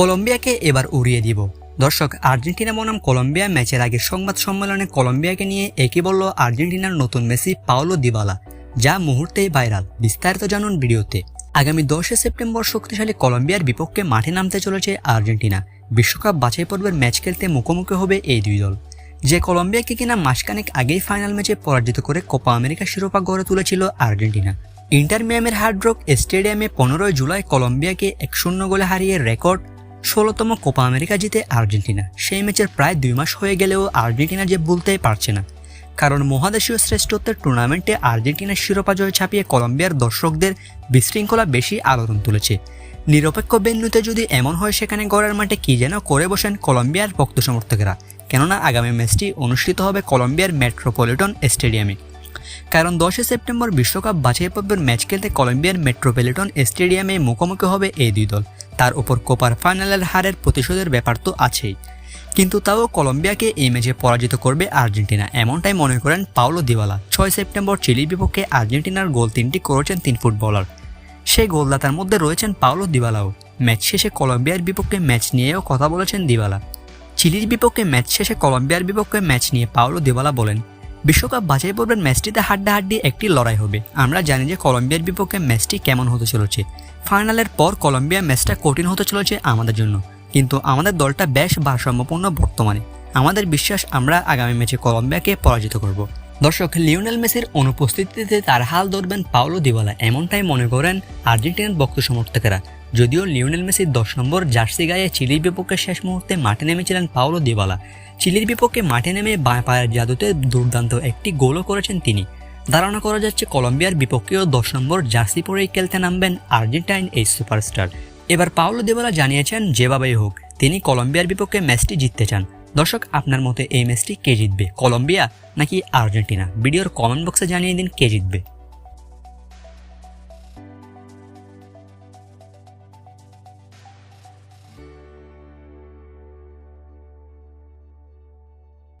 কলম্বিয়াকে এবার উড়িয়ে দিব। দর্শক, আর্জেন্টিনা বনাম কলম্বিয়া ম্যাচের আগে সংবাদ সম্মেলনে কলম্বিয়াকে নিয়ে একই বলল আর্জেন্টিনার নতুন মেসি পাওলো দিবালা, যা মুহূর্তেই ভাইরাল, বিস্তারিত জানুন ভিডিওতে। আগামী দশই সেপ্টেম্বর শক্তিশালী কলম্বিয়ার বিপক্ষে মাঠে নামতে চলেছে আর্জেন্টিনা। বিশ্বকাপ বাছাই পর্বের ম্যাচ খেলতে মুখোমুখি হবে এই দুই দল। যে কলম্বিয়াকে কিনা মাসখানেক আগেই ফাইনাল ম্যাচে পরাজিত করে কোপা আমেরিকা শিরোপা গড়ে তুলেছিল আর্জেন্টিনা। ইন্টার মিয়ামের হার্ডরক স্টেডিয়ামে পনেরোই জুলাই কলম্বিয়াকে এক শূন্য গোলে হারিয়ে রেকর্ড ষোলোতম কোপা আমেরিকা জিতে আর্জেন্টিনা। সেই ম্যাচের প্রায় দুই মাস হয়ে গেলেও আর্জেন্টিনা যে ভুলতেই পারছে না। কারণ মহাদেশীয় শ্রেষ্ঠত্বের টুর্নামেন্টে আর্জেন্টিনার শিরোপা জয় ছাপিয়ে কলম্বিয়ার দর্শকদের বিশৃঙ্খলা বেশি আলোড়ন তুলেছে। নিরপেক্ষ বেন্যুতে যদি এমন হয়, সেখানে গড়ের মাঠে কি যেন করে বসেন কলম্বিয়ার ভক্ত সমর্থকেরা। কেননা, আগামী ম্যাচটি অনুষ্ঠিত হবে কলম্বিয়ার মেট্রোপলিটন স্টেডিয়ামে। কারণ দশই সেপ্টেম্বর বিশ্বকাপ বাছাই পর্বের ম্যাচ খেলতে কলম্বিয়ার মেট্রোপলিটন স্টেডিয়ামে মুখোমুখি হবে এই দুই দল। তার উপর কোপার ফাইনালের হারের প্রতিশোধের ব্যাপার তো আছেই। কিন্তু তাও কলম্বিয়াকে এই ম্যাচে পরাজিত করবে আর্জেন্টিনা, এমনটাই মনে করেন পাওলো দিওয়ালা। ছয় সেপ্টেম্বর চিলির বিপক্ষে আর্জেন্টিনার গোল তিনটি করেছেন তিন ফুটবলার। সেই গোলদাতার মধ্যে রয়েছেন পাওলো দিওয়ালাও। ম্যাচ শেষে কলম্বিয়ার বিপক্ষে ম্যাচ নিয়েও কথা বলেছেন দিবালা চিলির বিপক্ষে ম্যাচ শেষে কলম্বিয়ার বিপক্ষে ম্যাচ নিয়ে পাওলো দিওয়ালা বলেন বিশ্বকাপ বাছাই পর্বের ম্যাচটিতে হাড্ডাহাড্ডি একটি লড়াই হবে। আমরা জানি যে কলম্বিয়ার বিপক্ষে ম্যাচটি কেমন হতে চলেছে। ফাইনালের পর কলম্বিয়া ম্যাচটা কঠিন হতে চলেছে আমাদের জন্য। কিন্তু আমাদের দলটা বেশ ভারসাম্যপূর্ণ বর্তমানে। আমাদের বিশ্বাস, আমরা আগামী ম্যাচে কলম্বিয়াকে পরাজিত করব। দর্শক, লিওনেল মেসির অনুপস্থিতিতে তার হাল ধরবেন পাওলো দিবালা এমনটাই মনে করেন আর্জেন্টিনার বক্ত সমর্থকেরা যদিও লিওনেল মেসির দশ নম্বর জার্সি গায়ে চিলির বিপক্ষে শেষ মুহূর্তে মাঠে নেমেছিলেন পাওলো দিবালা। চিলির বিপক্ষে মাঠে নেমে বাঁ পায়ের জাদুতে দুর্দান্ত একটি গোলও করেছেন তিনি। ধারণা করা যাচ্ছে কলম্বিয়ার বিপক্ষেও দশ নম্বর জার্সি পরেই খেলতে নামবেন আর্জেন্টাইন এই সুপারস্টার। এবার পাওলো দেবালা জানিয়েছেন, যেভাবেই হোক, তিনি কলম্বিয়ার বিপক্ষে ম্যাচটি জিততে চান। দর্শক, আপনার মতে এই ম্যাচটি কে জিতবে, কলম্বিয়া নাকি আর্জেন্টিনা? ভিডিওর কমেন্ট বক্সে জানিয়ে দিন কে জিতবে।